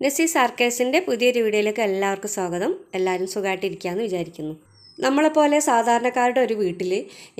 നസീസ് സാർക്കേഴ്സിന്റെ പുതിയൊരു വീഡിയോയിലേക്ക് എല്ലാവർക്കും സ്വാഗതം. എല്ലാവരും സുഖമായിട്ടിരിക്കുകയെന്ന് വിചാരിക്കുന്നു. നമ്മളെപ്പോലെ സാധാരണക്കാരുടെ ഒരു വീട്ടിൽ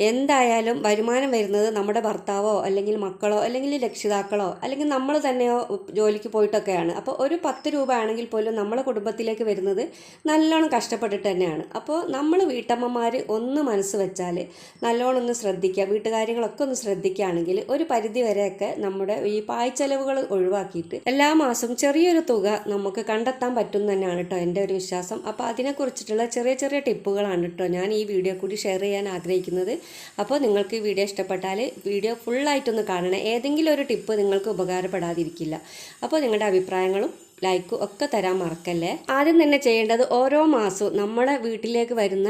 എന്തായാലും വരുമാനം വരുന്നത് നമ്മുടെ ഭർത്താവോ അല്ലെങ്കിൽ മക്കളോ അല്ലെങ്കിൽ രക്ഷിതാക്കളോ അല്ലെങ്കിൽ നമ്മൾ തന്നെയോ ജോലിക്ക് പോയിട്ടൊക്കെയാണ്. അപ്പോൾ ഒരു പത്ത് രൂപ ആണെങ്കിൽ പോലും നമ്മളെ കുടുംബത്തിലേക്ക് വരുന്നത് നല്ലോണം കഷ്ടപ്പെട്ടിട്ട് തന്നെയാണ്. അപ്പോൾ നമ്മൾ വീട്ടമ്മമാർ ഒന്ന് മനസ്സ് വെച്ചാൽ നല്ലോണം ഒന്ന് ശ്രദ്ധിക്കുക വീട്ടുകാര്യങ്ങളൊക്കെ ഒന്ന് ശ്രദ്ധിക്കുകയാണെങ്കിൽ ഒരു പരിധി വരെയൊക്കെ നമ്മുടെ ഈ പായ്ച്ചെലവുകൾ ഒഴിവാക്കിയിട്ട് എല്ലാ മാസവും ചെറിയൊരു തുക നമുക്ക് കണ്ടെത്താൻ പറ്റും തന്നെയാണ് കേട്ടോ എന്റെ ഒരു വിശ്വാസം. അപ്പോൾ അതിനെക്കുറിച്ചിട്ടുള്ള ചെറിയ ചെറിയ ടിപ്പുകളാണ് കേട്ടോ ഞാൻ ഈ വീഡിയോ കൂടി ഷെയർ ചെയ്യാൻ ആഗ്രഹിക്കുന്നത്. അപ്പോൾ നിങ്ങൾക്ക് ഈ വീഡിയോ ഇഷ്ടപ്പെട്ടാൽ വീഡിയോ ഫുള്ളായിട്ടൊന്ന് കാണണേ. ഏതെങ്കിലും ഒരു ടിപ്പ് നിങ്ങൾക്ക് ഉപകാരപ്പെടാതിരിക്കില്ല. അപ്പോൾ നിങ്ങളുടെ അഭിപ്രായങ്ങളും ലൈക്കും ഒക്കെ തരാൻ മറക്കല്ലേ? ആദ്യം തന്നെ ചെയ്യേണ്ടത് ഓരോ മാസവും നമ്മുടെ വീട്ടിലേക്ക് വരുന്ന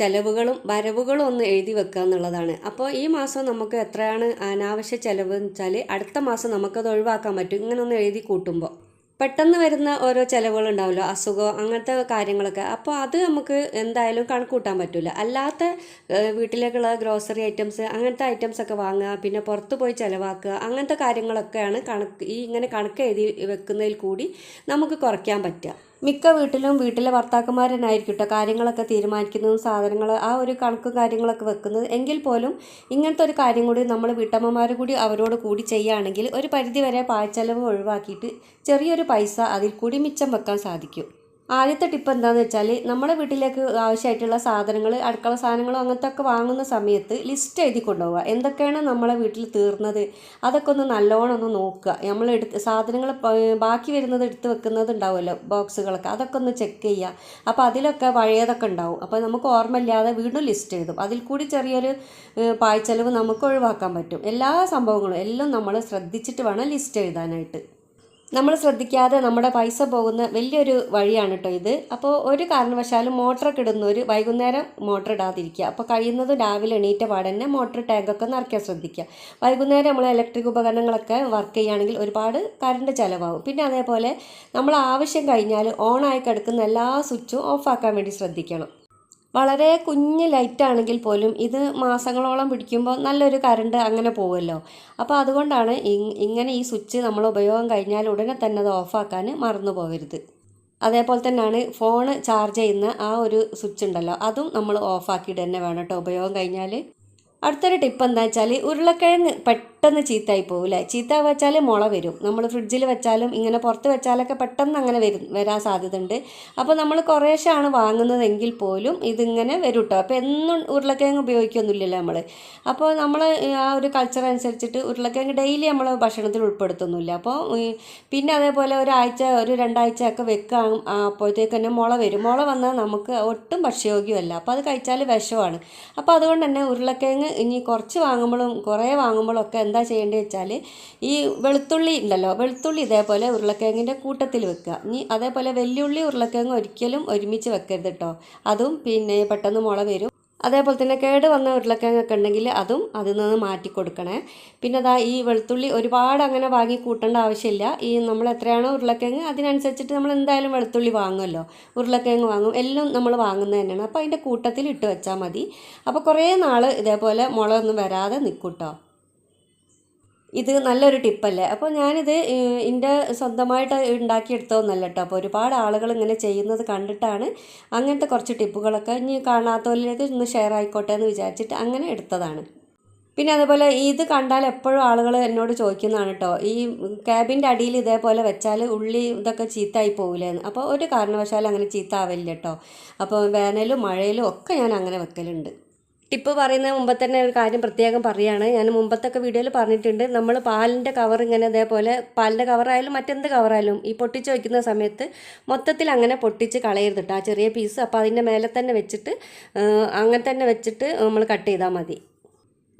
ചിലവുകളും വരവുകളും ഒന്ന് എഴുതി വെക്കുക എന്നുള്ളതാണ്. അപ്പോൾ ഈ മാസം നമുക്ക് എത്രയാണ് അനാവശ്യ ചിലവ് എന്ന് വെച്ചാൽ അടുത്ത മാസം നമുക്കത് ഒഴിവാക്കാൻ പറ്റും. ഇങ്ങനെ ഒന്ന് എഴുതി കൂട്ടുമ്പോൾ. പെട്ടെന്ന് വരുന്ന ഓരോ ചിലവുകൾ ഉണ്ടാവുമല്ലോ അസുഖം അങ്ങനത്തെ കാര്യങ്ങളൊക്കെ. അപ്പോൾ അത് നമുക്ക് എന്തായാലും കണക്കൂട്ടാൻ പറ്റില്ല അല്ലാത്ത വീട്ടിലേക്കുള്ള ഗ്രോസറി ഐറ്റംസ് അങ്ങനത്തെ ഐറ്റംസ് ഒക്കെ വാങ്ങുക പിന്നെ പുറത്ത് പോയി ചിലവാക്കുക അങ്ങനത്തെ കാര്യങ്ങളൊക്കെയാണ് കണക്ക് ഈ ഇങ്ങനെ കണക്ക് എഴുതി വെക്കുന്നതിൽ കൂടി നമുക്ക് കുറയ്ക്കാൻ പറ്റുക. മിക്ക വീട്ടിലും വീട്ടിലെ ഭർത്താക്കന്മാർ തന്നെ ആയിരിക്കും കേട്ടോ കാര്യങ്ങളൊക്കെ തീരുമാനിക്കുന്നതും സാധനങ്ങൾ ആ ഒരു കണക്കും കാര്യങ്ങളൊക്കെ വെക്കുന്നത്. എങ്കിൽ പോലും ഇങ്ങനത്തെ ഒരു കാര്യം കൂടി നമ്മൾ വീട്ടമ്മമാർ കൂടി അവരോട് കൂടി ചെയ്യുകയാണെങ്കിൽ ഒരു പരിധിവരെ പാഴ്ചെലവ് ഒഴിവാക്കിയിട്ട് ചെറിയൊരു പൈസ അതിൽ കൂടി മിച്ചം വെക്കാൻ സാധിക്കും. ആദ്യത്തെ ടിപ്പ് എന്താണെന്ന് വെച്ചാൽ നമ്മുടെ വീട്ടിലേക്ക് ആവശ്യമായിട്ടുള്ള സാധനങ്ങൾ അടുക്കള സാധനങ്ങളോ അങ്ങനത്തെ ഒക്കെ വാങ്ങുന്ന സമയത്ത് ലിസ്റ്റ് എഴുതി കൊണ്ടുപോവുക. എന്തൊക്കെയാണ് നമ്മളെ വീട്ടിൽ തീർന്നത്? അതൊക്കെ ഒന്ന് നല്ലോണം ഒന്ന് നോക്കുക. നമ്മൾ എടുത്ത് സാധനങ്ങൾ ബാക്കി വരുന്നത് എടുത്ത് വെക്കുന്നത് ഉണ്ടാവുമല്ലോ ബോക്സുകളൊക്കെ അതൊക്കെ ഒന്ന് ചെക്ക് ചെയ്യുക. അപ്പോൾ അതിലൊക്കെ പഴയതൊക്കെ ഉണ്ടാവും. അപ്പോൾ നമുക്ക് ഓർമ്മയില്ലാതെ വീണ്ടും ലിസ്റ്റ് എഴുതും. അതിൽ കൂടി ചെറിയൊരു പായ്ച്ചെലവ് നമുക്ക് ഒഴിവാക്കാൻ പറ്റും. എല്ലാ സംഭവങ്ങളും എല്ലാം നമ്മൾ ശ്രദ്ധിച്ചിട്ട് വേണം ലിസ്റ്റ് എഴുതാനായിട്ട്. നമ്മൾ ശ്രദ്ധിക്കാതെ നമ്മുടെ പൈസ പോകുന്ന വലിയൊരു വഴിയാണ് കേട്ടോ ഇത്. അപ്പോൾ ഒരു കാരണവശാലും മോട്ടറൊക്കെ ഇടുന്നവർ വൈകുന്നേരം മോട്ടർ ഇടാതിരിക്കുക. അപ്പോൾ കഴിയുന്നതും രാവിലെ എണീറ്റ പാടന്നെ മോട്ടർ ടാങ്കൊക്കെ നിറയ്ക്കാൻ ശ്രദ്ധിക്കുക. വൈകുന്നേരം നമ്മൾ ഇലക്ട്രിക് ഉപകരണങ്ങളൊക്കെ വർക്ക് ചെയ്യുകയാണെങ്കിൽ ഒരുപാട് കറണ്ട് ചിലവാകും. പിന്നെ അതേപോലെ നമ്മൾ ആവശ്യം കഴിഞ്ഞാൽ ഓണായി കിടക്കുന്ന എല്ലാ സ്വിച്ചും ഓഫാക്കാൻ വേണ്ടി ശ്രദ്ധിക്കണം. വളരെ കുഞ്ഞ് ലൈറ്റാണെങ്കിൽ പോലും ഇത് മാസങ്ങളോളം പിടിക്കുമ്പോൾ നല്ലൊരു കറണ്ട് അങ്ങനെ പോകുമല്ലോ അപ്പോൾ അതുകൊണ്ടാണ് ഇങ്ങനെ ഈ സ്വിച്ച് നമ്മൾ ഉപയോഗം കഴിഞ്ഞാൽ ഉടനെ തന്നെ അത് ഓഫാക്കാൻ മറന്നു പോകരുത്. അതേപോലെ തന്നെയാണ് ഫോൺ ചാർജ് ചെയ്യുന്ന ആ ഒരു സ്വിച്ച് ഉണ്ടല്ലോ അതും നമ്മൾ ഓഫാക്കിയിട്ട് തന്നെ വേണം കേട്ടോ ഉപയോഗം കഴിഞ്ഞാൽ. അടുത്തൊരു ടിപ്പ് എന്താ വെച്ചാൽ ഉരുളക്കിഴങ്ങ് പെട്ടെന്ന് ചീത്തയായി പോകില്ലേ ചീത്ത വെച്ചാൽ മുള വരും. നമ്മൾ ഫ്രിഡ്ജിൽ വെച്ചാലും ഇങ്ങനെ പുറത്ത് വെച്ചാലൊക്കെ പെട്ടെന്ന് അങ്ങനെ വരും വരാൻ സാധ്യതയുണ്ട്. അപ്പോൾ നമ്മൾ കുറേശ്ശാണ് വാങ്ങുന്നതെങ്കിൽ പോലും ഇതിങ്ങനെ വരും കേട്ടോ അപ്പോൾ എന്നും ഉരുളക്കിഴങ്ങ് ഉപയോഗിക്കൊന്നുമില്ലല്ലോ നമ്മൾ അപ്പോൾ നമ്മൾ ആ ഒരു കൾച്ചർ അനുസരിച്ചിട്ട് ഉരുളക്കിഴങ്ങ് ഡെയിലി നമ്മൾ ഭക്ഷണത്തിൽ ഉൾപ്പെടുത്തുന്നില്ല. അപ്പോൾ പിന്നെ അതേപോലെ ഒരാഴ്ച ഒരു രണ്ടാഴ്ച ഒക്കെ വെക്കാം അപ്പോഴത്തേക്ക് തന്നെ മുള വരും. മുള വന്നാൽ നമുക്ക് ഒട്ടും ഭക്ഷ്യയോഗ്യമല്ല. അപ്പോൾ അത് കഴിച്ചാൽ വിഷമാണ്. അപ്പോൾ അതുകൊണ്ട് തന്നെ ഉരുളക്കിഴങ്ങ് ഇനി കുറച്ച് വാങ്ങുമ്പോഴും കുറേ വാങ്ങുമ്പോഴും ഒക്കെ എന്താ ചെയ്യേണ്ടത് വെച്ചാൽ ഈ വെളുത്തുള്ളി ഉണ്ടല്ലോ വെളുത്തുള്ളി ഇതേപോലെ ഉരുളക്കിഴങ്ങിന്റെ കൂട്ടത്തിൽ വെക്കുക. ഇനി അതേപോലെ വെല്ലുള്ളി ഉരുളക്കിഴങ്ങ് ഒരിക്കലും ഒരുമിച്ച് വെക്കരുത് കേട്ടോ അതും പിന്നെ പെട്ടെന്ന് മുള വരും. അതേപോലെ തന്നെ കേട് വന്ന ഉരുളക്കിഴങ്ങൊക്കെ ഉണ്ടെങ്കിൽ അതും അതിൽ നിന്ന് മാറ്റി കൊടുക്കണേ. പിന്നെ അതാ ഈ വെളുത്തുള്ളി ഒരുപാട് അങ്ങനെ വാങ്ങി കൂട്ടേണ്ട ആവശ്യമില്ല. ഈ നമ്മൾ എത്രയാണോ ഉരുളക്കിഴങ്ങ് അതിനനുസരിച്ചിട്ട് നമ്മൾ എന്തായാലും വെളുത്തുള്ളി വാങ്ങുമല്ലോ. ഉരുളക്കിഴങ്ങ് വാങ്ങും. എല്ലാം നമ്മൾ വാങ്ങുന്നത് തന്നെയാണ്. അപ്പോൾ അതിന്റെ കൂട്ടത്തിൽ ഇട്ട് വെച്ചാൽ മതി. അപ്പോൾ കുറേ നാൾ ഇതേപോലെ മുളകൊന്നും വരാതെ നിൽക്കും കേട്ടോ ഇത് നല്ലൊരു ടിപ്പല്ലേ? അപ്പോൾ ഞാനിത് എന്റെ സ്വന്തമായിട്ട് ഉണ്ടാക്കിയെടുത്തതൊന്നല്ല കേട്ടോ അപ്പോൾ ഒരുപാട് ആളുകൾ ഇങ്ങനെ ചെയ്യുന്നത് കണ്ടിട്ടാണ് അങ്ങനത്തെ കുറച്ച് ടിപ്പുകളൊക്കെ ഇനി കാണാത്തവരിലേക്ക് ഒന്ന് ഷെയർ ആയിക്കോട്ടെ എന്ന് വിചാരിച്ചിട്ട് അങ്ങനെ എടുത്തതാണ്. പിന്നെ അതുപോലെ ഇത് കണ്ടാൽ എപ്പോഴും ആളുകൾ എന്നോട് ചോദിക്കുന്നതാണ് കേട്ടോ ഈ ക്യാബിന്റെ അടിയിൽ ഇതേപോലെ വെച്ചാൽ ഉള്ളി ഇതൊക്കെ ചീത്തായി പോകില്ലേന്ന് അപ്പോൾ ഒരു കാരണവശാലും അങ്ങനെ ചീത്ത ആവില്ല കേട്ടോ അപ്പോൾ വേനലും മഴയിലും ഒക്കെ ഞാൻ അങ്ങനെ വെക്കലുണ്ട്. ടിപ്പ് പറയുന്ന മുമ്പ് തന്നെ ഒരു കാര്യം പ്രത്യേകം പറയുകയാണ് ഞാൻ മുമ്പത്തൊക്കെ വീഡിയോയിൽ പറഞ്ഞിട്ടുണ്ട്. നമ്മൾ പാലിന്റെ കവർ ഇങ്ങനെ അതേപോലെ പാലിന്റെ കവറായാലും മറ്റെന്ത് കവറായാലും ഈ പൊട്ടിച്ച് വയ്ക്കുന്ന സമയത്ത് മൊത്തത്തിൽ അങ്ങനെ പൊട്ടിച്ച് കളയരുത് കേട്ടോ ആ ചെറിയ പീസ് അപ്പോൾ അതിന്റെ മേലെ തന്നെ വെച്ചിട്ട് അങ്ങനെ തന്നെ വെച്ചിട്ട് നമ്മൾ കട്ട് ചെയ്താൽ മതി.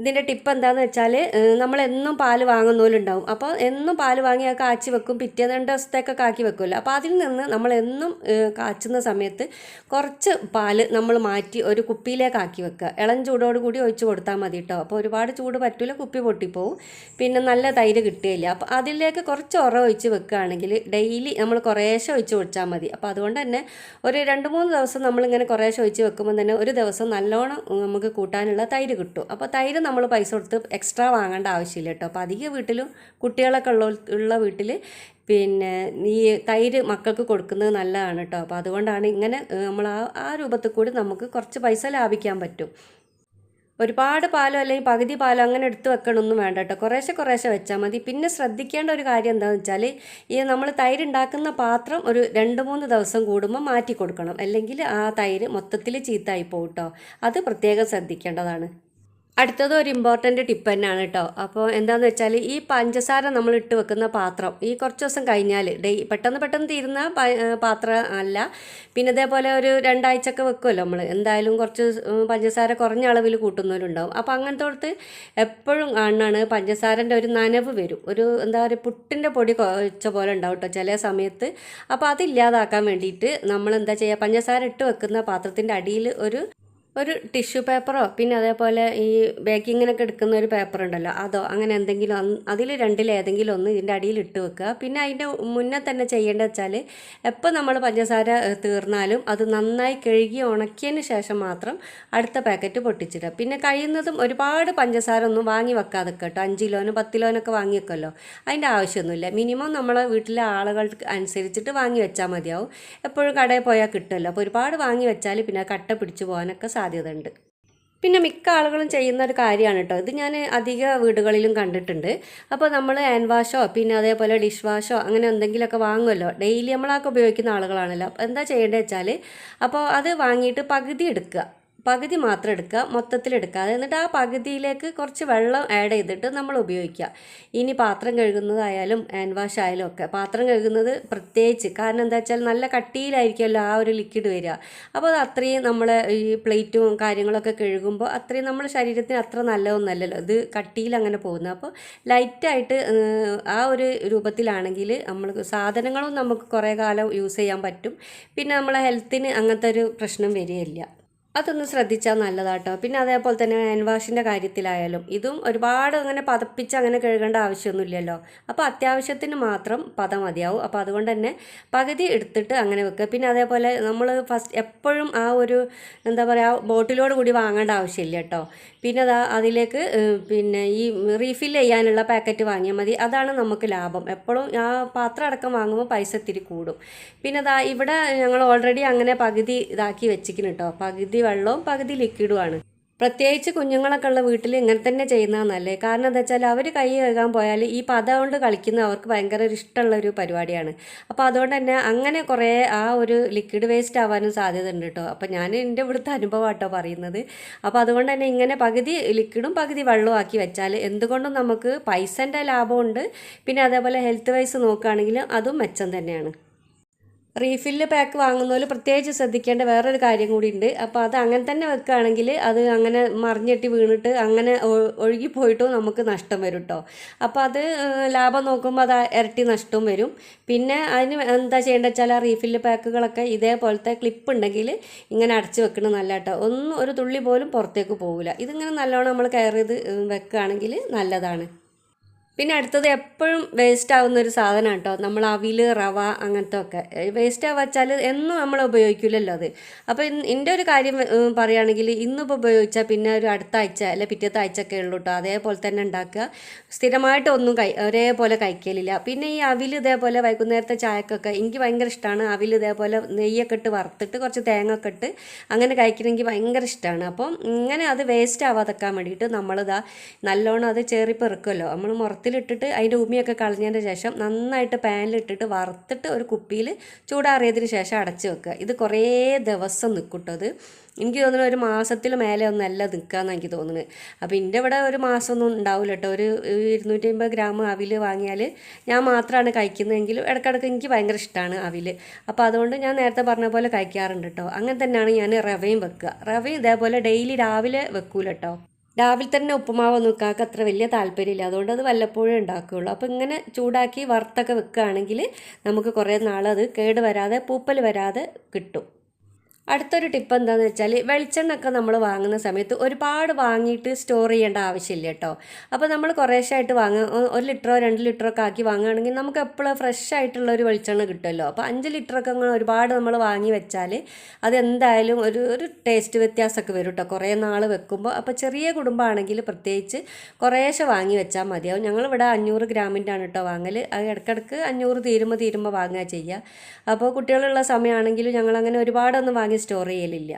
ഇതിന്റെ ടിപ്പ് എന്താണെന്ന് വെച്ചാൽ നമ്മൾ എന്നും പാൽ വാങ്ങുന്നവരുണ്ടാവും അപ്പോൾ എന്നും പാൽ വാങ്ങി കാച്ചി വെക്കും. പിറ്റേ രണ്ട് ദിവസത്തേക്കൊക്കെ ആക്കി വെക്കുമല്ലോ അപ്പോൾ അതിൽ നിന്ന് ഏഹ്, കാച്ചുന്ന സമയത്ത് കുറച്ച് പാൽ നമ്മൾ മാറ്റി ഒരു കുപ്പിയിലേക്ക് ആക്കി വെക്കുക. ഇളം ചൂടോട് കൂടി ഒഴിച്ച് കൊടുത്താൽ മതി കേട്ടോ അപ്പോൾ ഒരുപാട് ചൂട് പറ്റില്ല കുപ്പി പൊട്ടിപ്പോവും. പിന്നെ നല്ല തൈര് കിട്ടുകയില്ല. അപ്പോൾ അതിലേക്ക് കുറച്ച് ഉറ ഒഴിച്ച് വെക്കുകയാണെങ്കിൽ ഡെയിലി നമ്മൾ കുറേശ്ശെ ഒഴിച്ച് കൊടുത്താൽ മതി. അപ്പോൾ അതുകൊണ്ട് തന്നെ ഒരു രണ്ട് മൂന്ന് ദിവസം നമ്മളിങ്ങനെ കുറേശ്ശെ ഒഴിച്ച് വെക്കുമ്പോൾ തന്നെ ഒരു ദിവസം നല്ലോണം നമുക്ക് കൂട്ടാനുള്ള തൈര് കിട്ടും. അപ്പോൾ തൈര് നമ്മൾ പൈസ കൊടുത്ത് എക്സ്ട്രാ വാങ്ങേണ്ട ആവശ്യമില്ല കേട്ടോ. അപ്പോൾ അധിക വീട്ടിലും കുട്ടികളൊക്കെ ഉള്ള ഉള്ള വീട്ടിൽ പിന്നെ ഈ തൈര് മക്കൾക്ക് കൊടുക്കുന്നത് നല്ലതാണ് കേട്ടോ. അപ്പോൾ അതുകൊണ്ടാണ് ഇങ്ങനെ നമ്മൾ ആ ആ രൂപത്തിൽ കൂടി നമുക്ക് കുറച്ച് പൈസ ലാഭിക്കാൻ പറ്റും. ഒരുപാട് പാലോ അല്ലെങ്കിൽ പകുതി പാലോ അങ്ങനെ എടുത്ത് വെക്കണമൊന്നും വേണ്ട കേട്ടോ. കുറേശ്ശെ കുറേശ്ശെ വെച്ചാൽ മതി. പിന്നെ ശ്രദ്ധിക്കേണ്ട ഒരു കാര്യം എന്താണെന്ന് വെച്ചാൽ ഈ നമ്മൾ തൈര് ഉണ്ടാക്കുന്ന പാത്രം ഒരു രണ്ട് മൂന്ന് ദിവസം കൂടുമ്പോൾ മാറ്റി കൊടുക്കണം. അല്ലെങ്കിൽ ആ തൈര് മൊത്തത്തിൽ ചീത്തായി പോകും കേട്ടോ. അത് പ്രത്യേകം ശ്രദ്ധിക്കേണ്ടതാണ്. അടുത്തത് ഒരു ഇമ്പോർട്ടന്റ് ടിപ്പ് തന്നെയാണ് കേട്ടോ അപ്പോൾ എന്താണെന്ന് വെച്ചാൽ ഈ പഞ്ചസാര നമ്മൾ ഇട്ട് വെക്കുന്ന പാത്രം ഈ കുറച്ച് ദിവസം കഴിഞ്ഞാൽ ഡേ പെട്ടെന്ന് പെട്ടെന്ന് തീരുന്ന പാത്രം അല്ല. പിന്നെ ഇതേപോലെ ഒരു രണ്ടാഴ്ചയൊക്കെ വെക്കുമല്ലോ നമ്മൾ എന്തായാലും കുറച്ച് പഞ്ചസാര കുറഞ്ഞ അളവിൽ കൂട്ടുന്നവരുണ്ടാവും. അപ്പോൾ അങ്ങനത്തെ അടുത്ത് എപ്പോഴും കാണാണ് പഞ്ചസാരന്റെ ഒരു നനവ് വരും. ഒരു എന്താ പറയുക പുട്ടിന്റെ പൊടി കുഴച്ച പോലെ ഉണ്ടാവും കേട്ടോ ചില സമയത്ത്. അപ്പോൾ അതില്ലാതാക്കാൻ വേണ്ടിയിട്ട് നമ്മൾ എന്താ ചെയ്യുക പഞ്ചസാര ഇട്ട് വെക്കുന്ന പാത്രത്തിന്റെ അടിയിൽ ഒരു ഒരു ടിഷ്യൂ പേപ്പറോ പിന്നെ അതേപോലെ ഈ ബേക്കിങ്ങിനൊക്കെ എടുക്കുന്ന ഒരു പേപ്പർ ഉണ്ടല്ലോ അതോ അങ്ങനെ എന്തെങ്കിലും അതിൽ രണ്ടിൽ ഏതെങ്കിലും ഒന്ന് ഇതിന്റെ അടിയിൽ ഇട്ട് വെക്കുക. പിന്നെ അതിന്റെ മുന്നേ തന്നെ ചെയ്യേണ്ടത് വെച്ചാൽ എപ്പോൾ നമ്മൾ പഞ്ചസാര തീർന്നാലും അത് നന്നായി കഴുകി ഉണക്കിയതിന് ശേഷം മാത്രം അടുത്ത പാക്കറ്റ് പൊട്ടിച്ചിടുക. പിന്നെ കഴിയുന്നതും ഒരുപാട് പഞ്ചസാര ഒന്നും വാങ്ങി വെക്കാതെ കേട്ടോ. അഞ്ച് കിലോനും പത്ത് കിലോനൊക്കെ വാങ്ങി വെക്കുമല്ലോ അതിന്റെ ആവശ്യമൊന്നുമില്ല. മിനിമം നമ്മളെ വീട്ടിലെ ആളുകൾക്ക് അനുസരിച്ചിട്ട് വാങ്ങി വെച്ചാൽ മതിയാവും. എപ്പോഴും കടയിൽ പോയാൽ കിട്ടുമല്ലോ. അപ്പോൾ ഒരുപാട് വാങ്ങി വെച്ചാൽ പിന്നെ കട്ട പിടിച്ചു പോകാനൊക്കെ സാധ്യതയുണ്ട്. പിന്നെ മിക്ക ആളുകളും ചെയ്യുന്ന ഒരു കാര്യമാണ് കേട്ടോ ഇത് ഞാൻ അധിക വീടുകളിലും കണ്ടിട്ടുണ്ട്. അപ്പോൾ നമ്മൾ ഹാൻഡ് വാഷോ പിന്നെ അതേപോലെ ഡിഷ് വാഷോ അങ്ങനെ എന്തെങ്കിലുമൊക്കെ വാങ്ങുമല്ലോ. ഡെയിലി നമ്മളൊക്കെ ഉപയോഗിക്കുന്ന ആളുകളാണല്ലോ. അപ്പോൾ എന്താ ചെയ്യേണ്ടത് വെച്ചാൽ അപ്പോൾ അത് വാങ്ങിയിട്ട് പകുതി എടുക്കുക. പകുതി മാത്രം എടുക്കുക മൊത്തത്തിൽ എടുക്കാതെ എന്നിട്ട് ആ പകുതിയിലേക്ക് കുറച്ച് വെള്ളം ആഡ് ചെയ്തിട്ട് നമ്മൾ ഉപയോഗിക്കുക. ഇനി പാത്രം കഴുകുന്നതായാലും ഹാൻഡ് വാഷ് ആയാലും ഒക്കെ. പാത്രം കഴുകുന്നത് പ്രത്യേകിച്ച് കാരണം എന്താ വെച്ചാൽ നല്ല കട്ടിയിലായിരിക്കുമല്ലോ ആ ഒരു ലിക്വിഡ് വരിക. അപ്പോൾ അത് അത്രയും നമ്മളെ ഈ പ്ലേറ്റും കാര്യങ്ങളൊക്കെ കഴുകുമ്പോൾ അത്രയും നമ്മുടെ ശരീരത്തിന് അത്ര നല്ലതൊന്നല്ലല്ലോ. ഇത് കട്ടിയിൽ അങ്ങനെ പോകുന്നത്. അപ്പോൾ ലൈറ്റായിട്ട് ആ ഒരു രൂപത്തിലാണെങ്കിൽ നമ്മൾ സാധനങ്ങളും നമുക്ക് കുറേ കാലം യൂസ് ചെയ്യാൻ പറ്റും. പിന്നെ നമ്മളെ ഹെൽത്തിന് അങ്ങനത്തെ ഒരു പ്രശ്നം വരികയില്ല. അതൊന്ന് ശ്രദ്ധിച്ചാൽ നല്ലതാട്ടോ. പിന്നെ അതേപോലെ തന്നെ ഹാൻഡ് വാഷിന്റെ കാര്യത്തിലായാലും ഇതും ഒരുപാട് അങ്ങനെ പതപ്പിച്ച് അങ്ങനെ കഴുകേണ്ട ആവശ്യമൊന്നുമില്ലല്ലോ. അപ്പോൾ അത്യാവശ്യത്തിന് മാത്രം പദം മതിയാവും. അപ്പോൾ അതുകൊണ്ട് തന്നെ പകുതി എടുത്തിട്ട് അങ്ങനെ വെക്കുക. പിന്നെ അതേപോലെ നമ്മൾ ഫസ്റ്റ് എപ്പോഴും ആ ഒരു എന്താ പറയുക ബോട്ടിലോട് കൂടി വാങ്ങേണ്ട ആവശ്യമില്ല കേട്ടോ പിന്നെ അതാ അതിലേക്ക് പിന്നെ ഈ റീഫിൽ ചെയ്യാനുള്ള പാക്കറ്റ് വാങ്ങിയാൽ മതി. അതാണ് നമുക്ക് ലാഭം. എപ്പോഴും ആ പാത്രം അടക്കം വാങ്ങുമ്പോൾ പൈസ ഇത്തിരി കൂടും. പിന്നെ അതാ ഇവിടെ ഞങ്ങൾ ഓൾറെഡി അങ്ങനെ പകുതി ഇതാക്കി വെച്ചിരിക്കുന്നു കേട്ടോ പകുതി വെള്ളവും പകുതി ലിക്വിഡുമാണ്. പ്രത്യേകിച്ച് കുഞ്ഞുങ്ങളൊക്കെ ഉള്ള വീട്ടിൽ ഇങ്ങനെ തന്നെ ചെയ്യുന്നത് കാരണം എന്താ വെച്ചാൽ അവർ കൈ കഴുകാൻ പോയാൽ ഈ പത കൊണ്ട് കളിക്കുന്ന അവർക്ക് ഭയങ്കര ഒരു ഇഷ്ടമുള്ള ഒരു പരിപാടിയാണ്. അപ്പോൾ അതുകൊണ്ട് തന്നെ അങ്ങനെ കുറേ ആ ഒരു ലിക്വിഡ് വേസ്റ്റ് ആവാനും സാധ്യത ഉണ്ട് കേട്ടോ. അപ്പോൾ ഞാൻ എന്റെ ഇവിടുത്തെ അനുഭവമാട്ടോ പറയുന്നത്. അപ്പോൾ അതുകൊണ്ട് തന്നെ ഇങ്ങനെ പകുതി ലിക്വിഡും പകുതി വെള്ളവും ആക്കി വെച്ചാൽ എന്തുകൊണ്ടും നമുക്ക് പൈസന്റെ ലാഭമുണ്ട്. പിന്നെ അതേപോലെ ഹെൽത്ത് വൈസ് നോക്കുകയാണെങ്കിലും അതും മെച്ചം തന്നെയാണ്. റീഫില്ല് പാക്ക് വാങ്ങുന്നതിൽ പ്രത്യേകിച്ച് ശ്രദ്ധിക്കേണ്ട വേറൊരു കാര്യം കൂടി ഉണ്ട് അപ്പോൾ അത് അങ്ങനെ തന്നെ വെക്കുകയാണെങ്കിൽ അത് അങ്ങനെ മറിഞ്ഞെട്ടി വീണിട്ട് അങ്ങനെ ഒഴുകിപ്പോയിട്ടോ ഒഴുകി പോയിട്ടും നമുക്ക് നഷ്ടം വരും കേട്ടോ അപ്പോൾ അത് ലാഭം നോക്കുമ്പോൾ അത് ഇരട്ടി നഷ്ടവും വരും. പിന്നെ അതിന് എന്താ ചെയ്യേണ്ടത് വെച്ചാൽ ആ റീഫില്ല് പാക്കുകളൊക്കെ ഇതേപോലത്തെ ക്ലിപ്പ് ഉണ്ടെങ്കിൽ ഇങ്ങനെ അടച്ച് വെക്കണം നല്ല കേട്ടോ ഒന്നും ഒരു തുള്ളി പോലും പുറത്തേക്ക് പോകില്ല ഇതിങ്ങനെ നല്ലോണം നമ്മൾ കയറിയത് വെക്കുകയാണെങ്കിൽ നല്ലതാണ്. പിന്നെ അടുത്തത് എപ്പോഴും വേസ്റ്റ് ആവുന്ന ഒരു സാധനം കേട്ടോ നമ്മൾ അവിൽ റവ അങ്ങനത്തെ ഒക്കെ. വേസ്റ്റ് ആവുക എന്നും നമ്മൾ ഉപയോഗിക്കില്ലല്ലോ അത്. അപ്പോൾ എന്റെ ഒരു കാര്യം പറയുകയാണെങ്കിൽ ഇന്നിപ്പോൾ ഉപയോഗിച്ചാൽ പിന്നെ ഒരു അടുത്ത ആഴ്ച അല്ലെ പിറ്റത്തെ ആഴ്ച ഒക്കെ ഉള്ളൂ കേട്ടോ അതേപോലെ തന്നെ ഉണ്ടാക്കുക സ്ഥിരമായിട്ട് ഒന്നും കൈ ഒരേപോലെ കഴിക്കലില്ല. പിന്നെ ഈ അവിൽ ഇതേപോലെ വൈകുന്നേരത്തെ ചായക്കൊക്കെ എനിക്ക് ഭയങ്കര ഇഷ്ടമാണ് അവിൽ ഇതേപോലെ നെയ്യൊക്കെ ഇട്ട് വറുത്തിട്ട് കുറച്ച് തേങ്ങ ഒക്കെ ഇട്ട് അങ്ങനെ കഴിക്കണമെങ്കിൽ ഭയങ്കര ഇഷ്ടമാണ് അപ്പം ഇങ്ങനെ അത് വേസ്റ്റ് ആവാതെക്കാൻ വേണ്ടിയിട്ട് നമ്മളിതാ നല്ലോണം അത് ചേറി പെറുക്കുമല്ലോ നമ്മൾ മുറത്തിലിട്ടിട്ട് അതിന്റെ ഉമിയൊക്കെ കളഞ്ഞതിന് ശേഷം നന്നായിട്ട് പാനിലിട്ടിട്ട് വറുത്തിട്ട് ഒരു കുപ്പിയിൽ ചൂടാറിയതിന് ശേഷം അടച്ച് വെക്കുക. ഇത് കുറേ ദിവസം നിൽക്കും എനിക്ക് തോന്നുന്നു ഒരു മാസത്തിൽ മേലെ ഒന്നല്ല നിൽക്കുകയെന്ന് എനിക്ക് തോന്നുന്നത്. അപ്പോൾ എന്റെ ഇവിടെ ഒരു മാസമൊന്നും ഉണ്ടാവില്ല കേട്ടോ. ഒരു ഇരുന്നൂറ്റി അമ്പത് ഗ്രാം അവിൽ വാങ്ങിയാൽ ഞാൻ മാത്രമാണ് കഴിക്കുന്നതെങ്കിലും ഇടയ്ക്കിടയ്ക്ക് എനിക്ക് ഭയങ്കര ഇഷ്ടമാണ് അവിൽ. അപ്പോൾ അതുകൊണ്ട് ഞാൻ നേരത്തെ പറഞ്ഞ പോലെ കഴിക്കാറുണ്ട് കേട്ടോ. അങ്ങനെ തന്നെയാണ് ഞാൻ റവയും വെക്കുക. റവയും ഇതേപോലെ ഡെയിലി രാവിലെ വെക്കൂല കേട്ടോ. രാവിലെ തന്നെ ഉപ്പുമാവൊന്നും വെക്കാൻ അത്ര വലിയ താല്പര്യമില്ല. അതുകൊണ്ട് അത് വല്ലപ്പോഴും ഉണ്ടാക്കുകയുള്ളൂ അപ്പോൾ ഇങ്ങനെ ചൂടാക്കി വറുത്തൊക്കെ വെക്കുകയാണെങ്കിൽ നമുക്ക് കുറേ നാളത് കേട് വരാതെ പൂപ്പൽ വരാതെ കിട്ടും. അടുത്തൊരു ടിപ്പ് എന്താണെന്ന് വെച്ചാൽ വെളിച്ചെണ്ണ ഒക്കെ നമ്മൾ വാങ്ങുന്ന സമയത്ത് ഒരുപാട് വാങ്ങിയിട്ട് സ്റ്റോർ ചെയ്യേണ്ട ആവശ്യമില്ല കേട്ടോ. അപ്പോൾ നമ്മൾ കുറേശ്ശായിട്ട് വാങ്ങുക. ഒരു ലിറ്ററോ രണ്ട് ലിറ്ററോ ഒക്കെ ആക്കി വാങ്ങുകയാണെങ്കിൽ നമുക്ക് എപ്പോഴും ഫ്രഷ് ആയിട്ടുള്ള ഒരു വെളിച്ചെണ്ണ കിട്ടുമല്ലോ. അപ്പോൾ അഞ്ച് ലിറ്ററൊക്കെ അങ്ങനെ ഒരുപാട് നമ്മൾ വാങ്ങി വെച്ചാൽ അതെന്തായാലും ഒരു ഒരു ടേസ്റ്റ് വ്യത്യാസമൊക്കെ വരും കേട്ടോ. കുറേ നാൾ വെക്കുമ്പോൾ. അപ്പോൾ ചെറിയ കുടുംബമാണെങ്കിൽ പ്രത്യേകിച്ച് കുറേശ്ശെ വാങ്ങി വെച്ചാൽ മതിയാവും. ഞങ്ങളിവിടെ അഞ്ഞൂറ് ഗ്രാമിന്റെ ആണ് കേട്ടോ വാങ്ങൽ അത് ഇടയ്ക്കിടയ്ക്ക് അഞ്ഞൂറ് തീരുമ്പോൾ തീരുമ്പോൾ വാങ്ങുക ചെയ്യുക. അപ്പോൾ കുട്ടികളുള്ള സമയമാണെങ്കിലും ഞങ്ങളങ്ങനെ ഒരുപാടൊന്നും വാങ്ങി സ്റ്റോർ ചെയ്യലില്ല.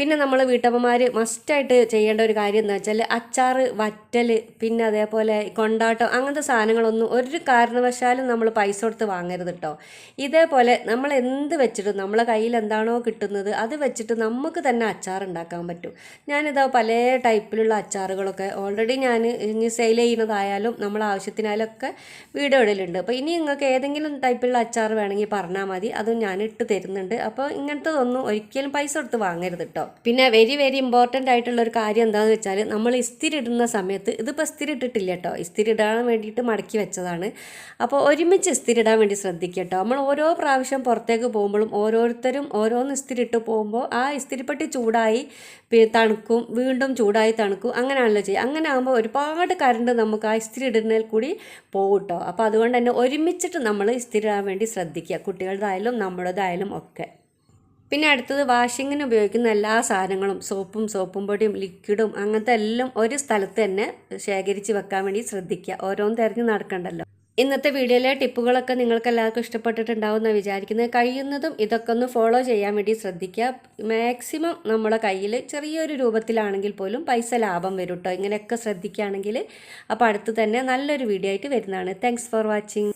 പിന്നെ നമ്മൾ വീട്ടമ്മമാർ മസ്റ്റായിട്ട് ചെയ്യേണ്ട ഒരു കാര്യം എന്താ വെച്ചാൽ അച്ചാറ് വറ്റൽ പിന്നെ അതേപോലെ കൊണ്ടാട്ടം അങ്ങനത്തെ സാധനങ്ങളൊന്നും ഒരു കാരണവശാലും നമ്മൾ പൈസ കൊടുത്ത് വാങ്ങരുത് കേട്ടോ ഇതേപോലെ നമ്മൾ എന്ത് വെച്ചിട്ടും നമ്മളെ കയ്യിൽ എന്താണോ കിട്ടുന്നത് അത് വെച്ചിട്ട് നമുക്ക് തന്നെ അച്ചാർ ഉണ്ടാക്കാൻ പറ്റും. ഞാനിതാ പല ടൈപ്പിലുള്ള അച്ചാറുകളൊക്കെ ഓൾറെഡി ഞാൻ ഇനി സെയിൽ ചെയ്യുന്നതായാലും നമ്മളെ ആവശ്യത്തിനായാലൊക്കെ വീഡിയോ ഇടലുണ്ട് അപ്പോൾ ഇനി നിങ്ങൾക്ക് ഏതെങ്കിലും ടൈപ്പിലുള്ള അച്ചാർ വേണമെങ്കിൽ പറഞ്ഞാൽ മതി. അതും ഞാൻ ഇട്ട് തരുന്നുണ്ട്. അപ്പോൾ ഇങ്ങനത്തതൊന്നും ഒരിക്കലും പൈസ കൊടുത്ത് വാങ്ങരുത് കേട്ടോ പിന്നെ വെരി വെരി ഇമ്പോർട്ടന്റ് ആയിട്ടുള്ള ഒരു കാര്യം എന്താണെന്ന് വെച്ചാൽ നമ്മൾ ഇസ്തിരി ഇടുന്ന സമയത്ത് ഇതിപ്പോൾ ഇസ്തിരി ഇട്ടിട്ടില്ല കേട്ടോ ഇസ്തിരി ഇടാൻ വേണ്ടിയിട്ട് മടക്കി വെച്ചതാണ്. അപ്പോൾ ഒരുമിച്ച് ഇസ്തിരി ഇടാൻ വേണ്ടി ശ്രദ്ധിക്കുക കേട്ടോ നമ്മൾ ഓരോ പ്രാവശ്യം പുറത്തേക്ക് പോകുമ്പോഴും ഓരോരുത്തരും ഓരോന്ന് ഇസ്തിരി ഇട്ട് പോകുമ്പോൾ ആ ഇസ്തിരിപ്പെട്ടി ചൂടായി തണുക്കും വീണ്ടും ചൂടായി തണുക്കും അങ്ങനെയാണല്ലോ ചെയ്യുക. അങ്ങനെ ആകുമ്പോൾ ഒരുപാട് കറണ്ട് നമുക്ക് ആ ഇസ്തിരി ഇടുന്നതിൽ കൂടി പോകും കേട്ടോ അപ്പോൾ അതുകൊണ്ട് തന്നെ ഒരുമിച്ചിട്ട് നമ്മൾ ഇസ്തിരി ഇടാൻ വേണ്ടി ശ്രദ്ധിക്കുക. കുട്ടികളുടെ ആയാലും നമ്മുടേതായാലും ഒക്കെ. പിന്നെ അടുത്തത് വാഷിങ്ങിന് ഉപയോഗിക്കുന്ന എല്ലാ സാധനങ്ങളും സോപ്പും സോപ്പും പൊടിയും ലിക്വിഡും അങ്ങനത്തെ എല്ലാം ഒരു സ്ഥലത്ത് തന്നെ ശേഖരിച്ച് വെക്കാൻ വേണ്ടി ശ്രദ്ധിക്കുക. ഓരോന്ന് തിരഞ്ഞ് നടക്കണ്ടല്ലോ. ഇന്നത്തെ വീഡിയോയിലെ ടിപ്പുകളൊക്കെ നിങ്ങൾക്ക് എല്ലാവർക്കും ഇഷ്ടപ്പെട്ടിട്ടുണ്ടാവും എന്ന് വിചാരിക്കുന്നത്. കഴിയുന്നതും ഇതൊക്കെ ഒന്ന് ഫോളോ ചെയ്യാൻ വേണ്ടി ശ്രദ്ധിക്കുക. മാക്സിമം നമ്മളെ കയ്യിൽ ചെറിയൊരു രൂപത്തിലാണെങ്കിൽ പോലും പൈസ ലാഭം വരും കേട്ടോ. ഇങ്ങനെയൊക്കെ ശ്രദ്ധിക്കുകയാണെങ്കിൽ അപ്പോൾ അടുത്ത് തന്നെ നല്ലൊരു വീഡിയോ ആയിട്ട് വരുന്നതാണ്. Thanks for watching